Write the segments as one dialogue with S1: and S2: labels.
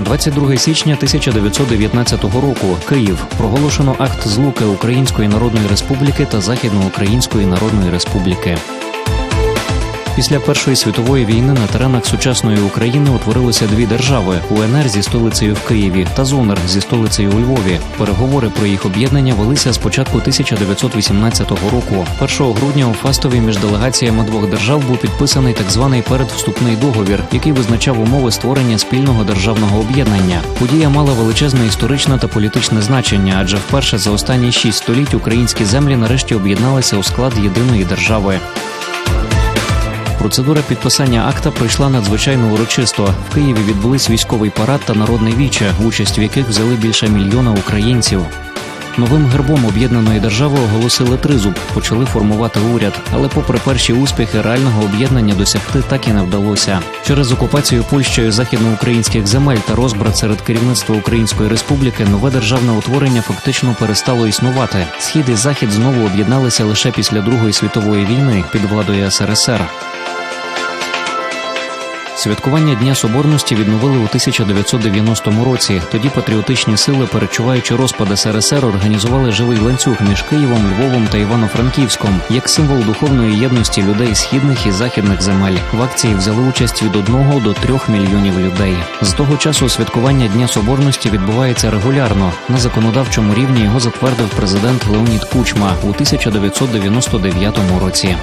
S1: 22 січня 1919 року. Київ проголошено акт злуки Української Народної Республіки та Західноукраїнської Народної Республіки. Після Першої світової війни на теренах сучасної України утворилися дві держави: УНР зі столицею в Києві та ЗУНР зі столицею у Львові. Переговори про їх об'єднання велися з початку 1918 року. 1 грудня у Фастові між делегаціями двох держав був підписаний так званий передвступний договір, який визначав умови створення спільного державного об'єднання. Подія мала величезне історичне та політичне значення, адже вперше за останні шість століть українські землі нарешті об'єдналися у склад єдиної держави. Процедура підписання акта пройшла надзвичайно урочисто. В Києві відбулись військовий парад та народне віче, участь в яких взяли більше мільйона українців. Новим гербом об'єднаної держави оголосили тризуб, почали формувати уряд. Але, попри перші успіхи, реального об'єднання досягти так і не вдалося. Через окупацію Польщею західноукраїнських земель та розбрат серед керівництва Української республіки нове державне утворення фактично перестало існувати. Схід і захід знову об'єдналися лише після Другої світової війни під владою СРСР. Святкування Дня Соборності відновили у 1990 році. Тоді патріотичні сили, перечуваючи розпад СРСР, організували живий ланцюг між Києвом, Львовом та Івано-Франківськом як символ духовної єдності людей східних і західних земель. В акції взяли участь від 1 до 3 мільйонів людей. З того часу святкування Дня Соборності відбувається регулярно. На законодавчому рівні його затвердив президент Леонід Кучма у 1999 році.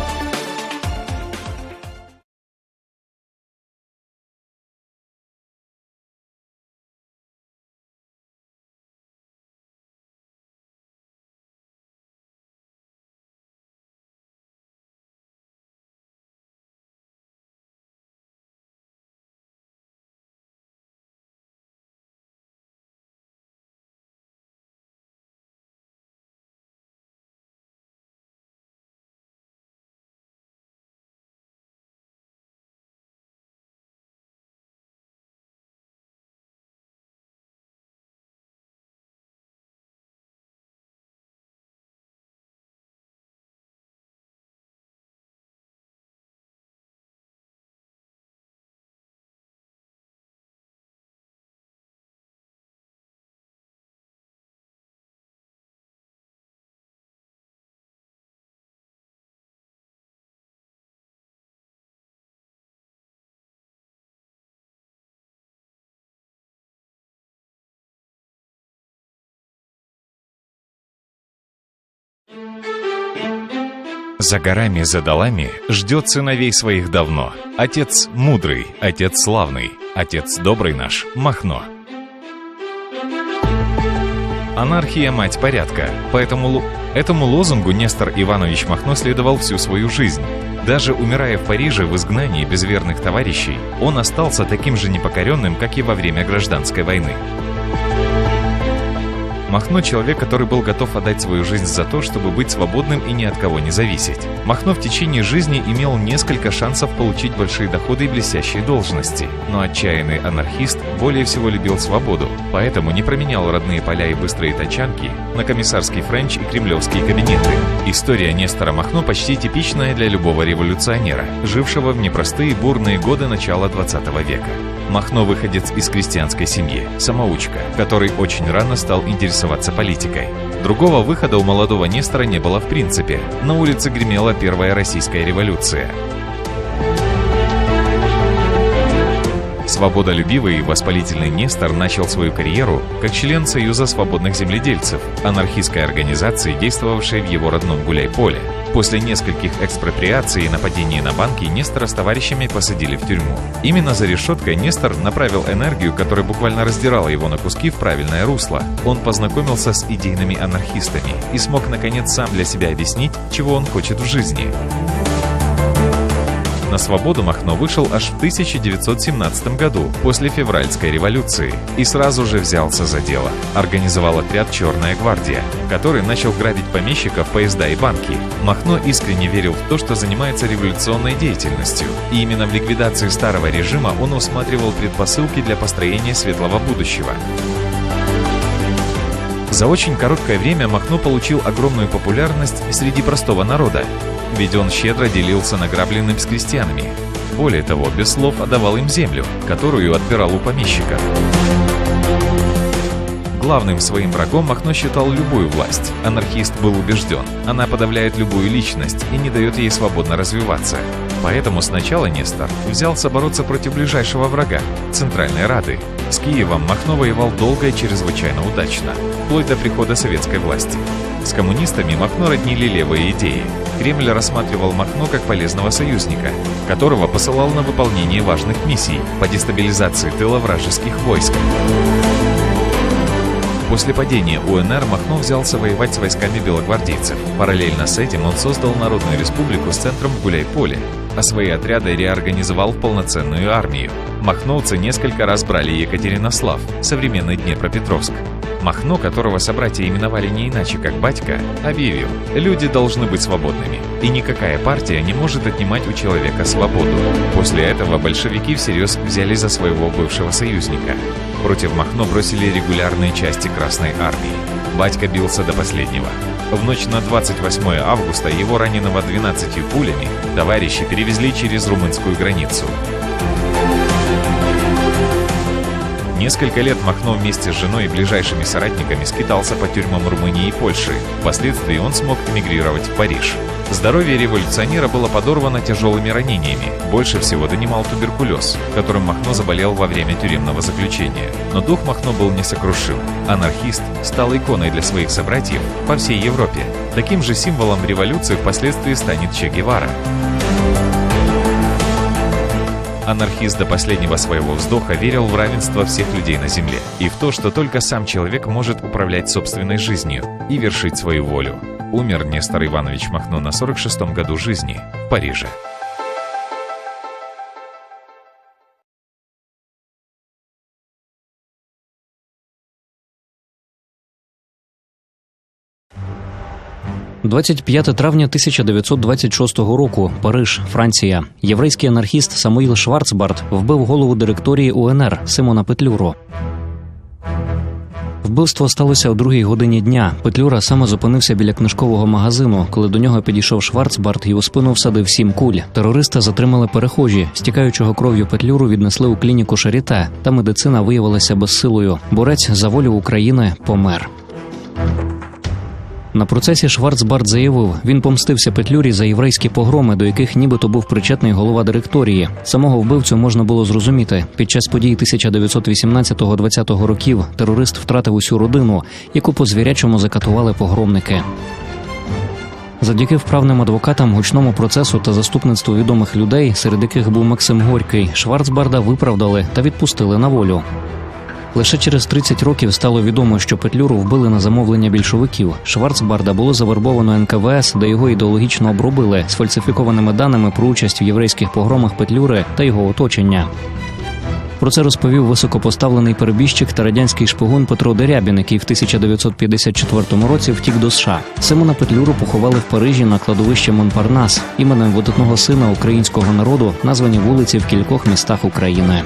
S2: За горами, за долами ждет сыновей своих давно. Отец мудрый, отец славный, отец добрый наш, Махно. Анархия – мать порядка, поэтому этому лозунгу Нестор Иванович Махно следовал всю свою жизнь. Даже умирая в Париже в изгнании без верных товарищей, он остался таким же непокоренным, как и во время гражданской войны. Махно – человек, который был готов отдать свою жизнь за то, чтобы быть свободным и ни от кого не зависеть. Махно в течение жизни имел несколько шансов получить большие доходы и блестящие должности. Но отчаянный анархист более всего любил свободу, поэтому не променял родные поля и быстрые тачанки на комиссарский френч и кремлевские кабинеты. История Нестора Махно почти типичная для любого революционера, жившего в непростые бурные годы начала 20 века. Махно выходец из крестьянской семьи, самоучка, который очень рано стал интересоваться политикой. Другого выхода у молодого Нестора не было в принципе. На улице гремела первая российская революция. Свободолюбивый и воспалительный Нестор начал свою карьеру как член Союза свободных земледельцев, анархистской организации, действовавшей в его родном Гуляйполе. После нескольких экспроприаций и нападений на банки Нестора с товарищами посадили в тюрьму. Именно за решеткой Нестор направил энергию, которая буквально раздирала его на куски в правильное русло. Он познакомился с идейными анархистами и смог наконец сам для себя объяснить, чего он хочет в жизни. На свободу Махно вышел аж в 1917 году, после февральской революции, и сразу же взялся за дело. Организовал отряд «Черная гвардия», который начал грабить помещиков, поезда и банки. Махно искренне верил в то, что занимается революционной деятельностью, и именно в ликвидации старого режима он усматривал предпосылки для построения светлого будущего. За очень короткое время Махно получил огромную популярность среди простого народа, ведь он щедро делился награбленным с крестьянами. Более того, без слов отдавал им землю, которую отбирал у помещика. Главным своим врагом Махно считал любую власть. Анархист был убежден, она подавляет любую личность и не дает ей свободно развиваться. Поэтому сначала Нестор взялся бороться против ближайшего врага – Центральной Рады. С Киевом Махно воевал долго и чрезвычайно удачно, вплоть до прихода советской власти. С коммунистами Махно роднили левые идеи. Кремль рассматривал Махно как полезного союзника, которого посылал на выполнение важных миссий по дестабилизации тыла вражеских войск. После падения УНР Махно взялся воевать с войсками белогвардейцев. Параллельно с этим он создал Народную республику с центром в Гуляйполе, а свои отряды реорганизовал в полноценную армию. Махновцы несколько раз брали Екатеринослав, современный Днепропетровск. Махно, которого собратья именовали не иначе как «батька», объявил «Люди должны быть свободными, и никакая партия не может отнимать у человека свободу». После этого большевики всерьез взяли за своего бывшего союзника. Против Махно бросили регулярные части Красной Армии. Батька бился до последнего. В ночь на 28 августа его раненого 12 пулями товарищи перевезли через румынскую границу. Несколько лет Махно вместе с женой и ближайшими соратниками скитался по тюрьмам Румынии и Польши. Впоследствии он смог эмигрировать в Париж. Здоровье революционера было подорвано тяжелыми ранениями. Больше всего донимал туберкулез, которым Махно заболел во время тюремного заключения. Но дух Махно был несокрушим. Анархист стал иконой для своих собратьев по всей Европе. Таким же символом революции впоследствии станет Че Гевара. Анархист до последнего своего вздоха верил в равенство всех людей на Земле и в то, что только сам человек может управлять собственной жизнью и вершить свою волю. Умер Нестор Иванович Махно на 46-м году жизни в Париже.
S1: – 25 травня 1926 року. Париж, Франція. Єврейський анархіст Самуїл Шварцбард вбив голову директорії УНР Симона Петлюру. Вбивство сталося о другій годині дня. Петлюра саме зупинився біля книжкового магазину, коли до нього підійшов Шварцбард і у спину всадив сім куль. Терориста затримали перехожі. Стікаючого кров'ю Петлюру віднесли у клініку Шаріте. Та медицина виявилася безсилою. Борець за волю України помер. На процесі Шварцбард заявив, він помстився Петлюрі за єврейські погроми, до яких нібито був причетний голова директорії. Самого вбивцю можна було зрозуміти. Під час подій 1918-20 років терорист втратив усю родину, яку по звірячому закатували погромники. Завдяки вправним адвокатам, гучному процесу та заступництву відомих людей, серед яких був Максим Горький, Шварцбарда виправдали та відпустили на волю. Лише через 30 років стало відомо, що Петлюру вбили на замовлення більшовиків. Шварцбарда було завербовано НКВС, де його ідеологічно обробили сфальсифікованими даними про участь в єврейських погромах Петлюри та його оточення. Про це розповів високопоставлений перебіжчик та радянський шпигун Петро Дерябін, який в 1954 році втік до США. Симона Петлюру поховали в Парижі на кладовищі Монпарнас іменем видатного сина українського народу, названі вулиці в кількох містах України.